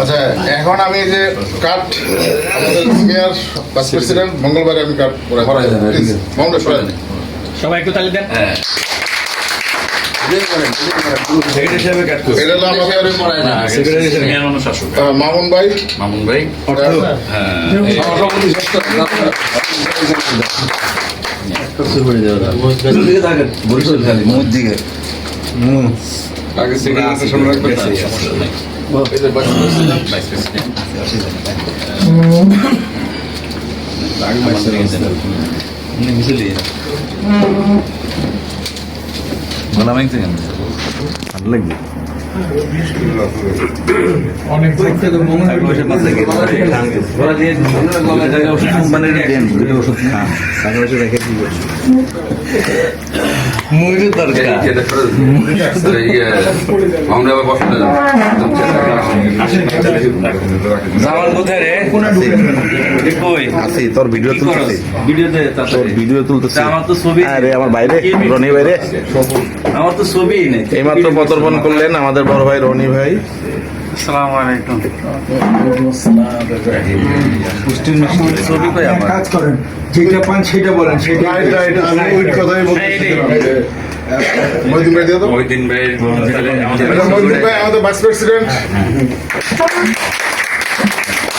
আচ্ছা এখন আমি যে কার্ড আমাদের ভাইস প্রেসিডেন্ট মঙ্গলবারে আমি কার্ড করাই দেন, মঙ্গল সরাই সবাই একটু তালি দেন। হ্যাঁ। মামুন ভাই। মামুন ভাই। হ্যাঁ। আগে সেক্রেটারি সামনে রাখবেন না সমস্যা নাই। এই যে ভাইস জামান কোথায় রে? কই? আছি তোর ভিডিও তুলতেছি। ভিডিওতে তোর ভিডিও তুলতেছি। আমার তো ছবি আরে আমার বাইরে রনি বাইরে? আমার তো ছবি নেই। এইমাত্র পতর্পণ করলেন আমাদের বড় ভাই রনি ভাই। আসসালামু আলাইকুম ছবি কই আমার কাজ করেন যেটা পান সেটা বলেন সেটা আমি ওই কথাই বলতেছিলাম এই ভাই দিয়ে দাও মহিউদ্দিন ভাই তাহলে আমাদের ভাই ভাইস প্রেসিডেন্ট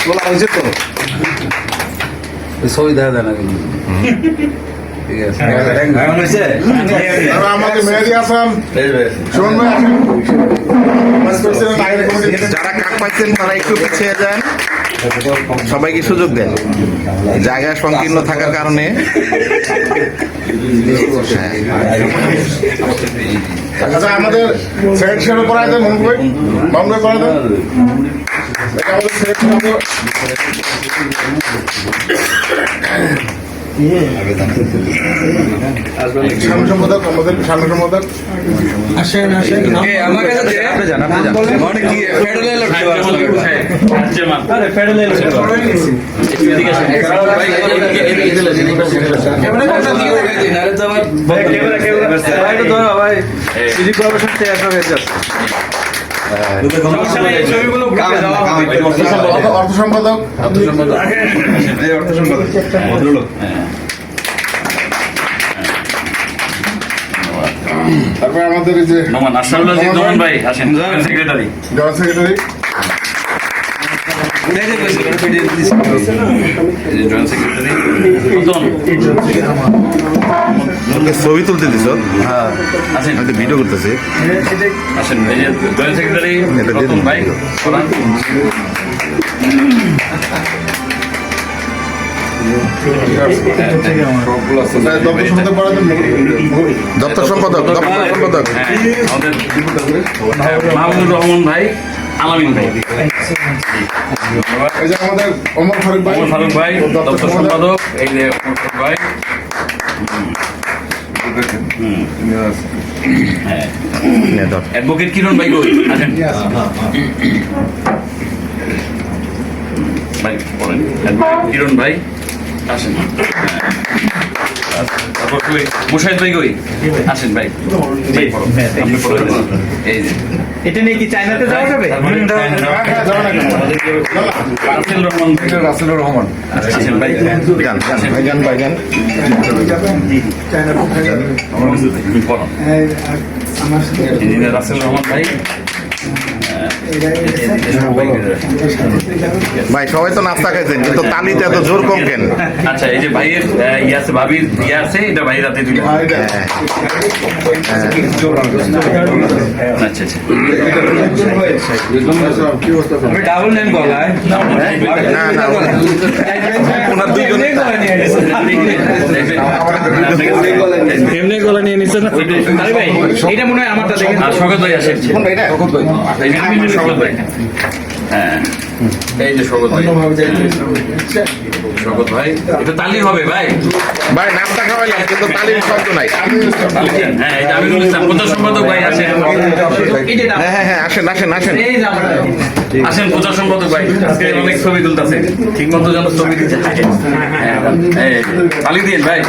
বলা হয়েছে তো ছবি দেখা না কিন্তু আমাদের মেহেদি সুমন ভাই যারা কাক পাচ্ছেন তারা একটু পিছিয়ে যান। সবাইকে সুযোগ দেন। জায়গা সংকীর্ণ থাকার কারণে। আচ্ছা আমাদের দেন দেন। মানে হয়ে অর্থ সম্পাদক অর্থ সম্পাদক ভদ্রলোক তারপরে আমাদের এই যে নোমান নোমান ভাই আসেন সেক্রেটারি জয়েন্ট সেক্রেটারি ছবি তুলতে দিছ? হ্যাঁ। আসেন। ভিডিও করতেছি। আসেন জয়েন্ট সেক্রেটারি। ভাই দপ্তর সম্পাদক দপ্তর সম্পাদক দপ্তর সম্পাদক। হ্যাঁ, মাহমুদুর রহমান ভাই আলামিন ভাই। এই যে আমাদের ওমর ফারুক ভাই ওমর ফারুক ভাই দপ্তর সম্পাদক। এই যে ভাই। হ্যাঁ। অ্যাডভোকেট কিরণ ভাই কই? আসেন। ভাই বলেন। কিরণ ভাই। আসেন। হ্যাঁ। তারপর কই? মুশাহিদ ভাই কই? আসেন ভাই। পড়ো। এই যে। এটা নিয়ে কি চায়নাতে যাওয়া যাবে? তারপরে হ্যাঁ, হ্যাঁ, যাও না কেন? রাসেল রহমান। ভাই। আসেন ভাইজান চায়না আমার সাথে রাসেল রহমান ভাই। ভাই সবাই তো নাস্তা খাইছেন কিন্তু তালিতে এত জোর কম কেন আচ্ছা এই যে ভাইয়ের ইয়ে আছে ভাবির ইয়ে আছে এটা ভাই রাতে দিল হ্যাঁ, এটা। হ্যাঁ আচ্ছা আচ্ছা আমি ডাবল নেম গলায় না না ওনার দুইজনে এমনি গলা নিয়ে নিচ্ছে না ভাই এটা মনে হয় আমারটা দেখেন ভাই হ্যাঁ। এই যে স্বাগত ভাই। স্বাগত ভাই। এটা তালি হবে ভাই। ভাই নাস্তা খাওয়াইলাম কিন্তু তালির শব্দ নাই। হ্যাঁ এই যে আমিরুল ইসলাম প্রচার সম্পাদক ভাই আসেন হ্যাঁ হ্যাঁ হ্যাঁ আসেন আসেন আসেন। আসেন প্রচার সম্পাদক ভাই। আজকে অনেক ছবি তুলতেছে। ঠিক মতো যেন ছবি দিচ্ছে হ্যাঁ, তালি দিন ভাই।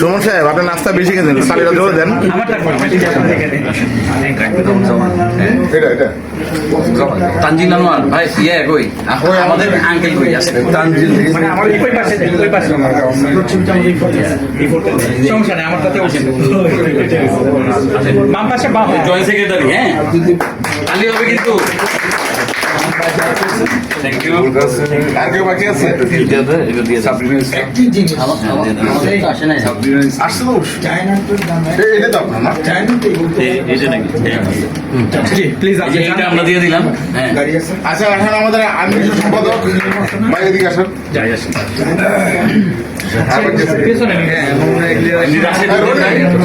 সুমন সাহেব আপনার নাস্তা বেশি খেয়েছেন তালিটা জোর দেন। তানজিল আনোয়ার ভাই ইয়ে কই? আমাদের আঙ্কেল কই আছে? তানজিল। মানে আমার ওই পাশে ওই পাশে। সমস্যা নেই আমার তাতে বাম পাশে বাম জয়েন্ট সেক্রেটারি হ্যাঁ? কালি হবে কিন্তু। থ্যাংক ইউ আর কেউ বাকি আছে। একটি জিনিস আসছে তো অবশ্যই। চায়নার তো দাম এ- এটা তো আপনার না প্লিজ এই যে আমরা দিয়ে দিলাম। হ্যাঁ। আচ্ছা এখন আমাদের সম্পাদক। এদিকে আসেন। যাই হ্যাঁ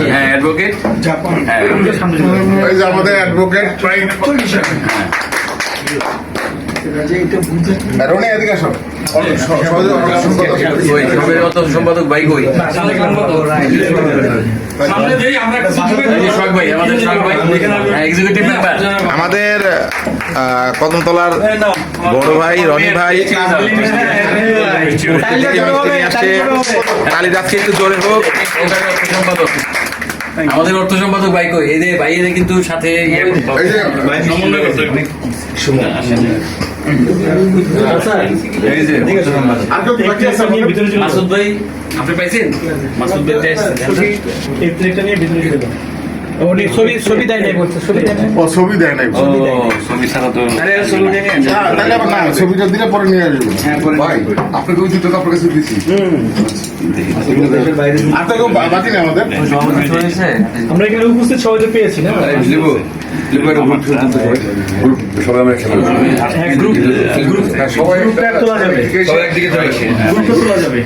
হ্যাঁ অ্যাডভোকেট জাপান। হ্যাঁ যে আমাদের অ্যাডভোকেট চল্লিশ সম্পাদক। ভাই কই? আমাদের হ্যাঁ কদমতলার বড় ভাই রনি ভাই কালী আজকে একটু জোরে হোক। সম্পাদক আমাদের অর্থ সম্পাদক ভাই কই? এদের কিন্তু সাথে ইয়ে সমন্বয় করতে মাসুদ ভাই আপনি পাইছেন? মাসুদ ভাই এই প্লেটটা নিয়ে ভিতরে উনি ছবি ছবি দেয় নাই বলছে ছবি দেয় নাই। ও ছবি দেয় নাই ছবি ছাড়া তো আরে ছবি দিয়ে নিয়ে তাহলে না ছবিটা দিলে পরে নিয়ে আসব। ভাই আপনাকে ওই দুটো আপনার কাছে দিচ্ছি আর তো কেউ বা- বাকি নেই আমাদের। আমরা এখানে উপস্থিত সবাই পেয়েছি না? সবাই আমরা খেলা হ্যাঁ হ্যাঁ সবাই একদিকে চলে যাবে।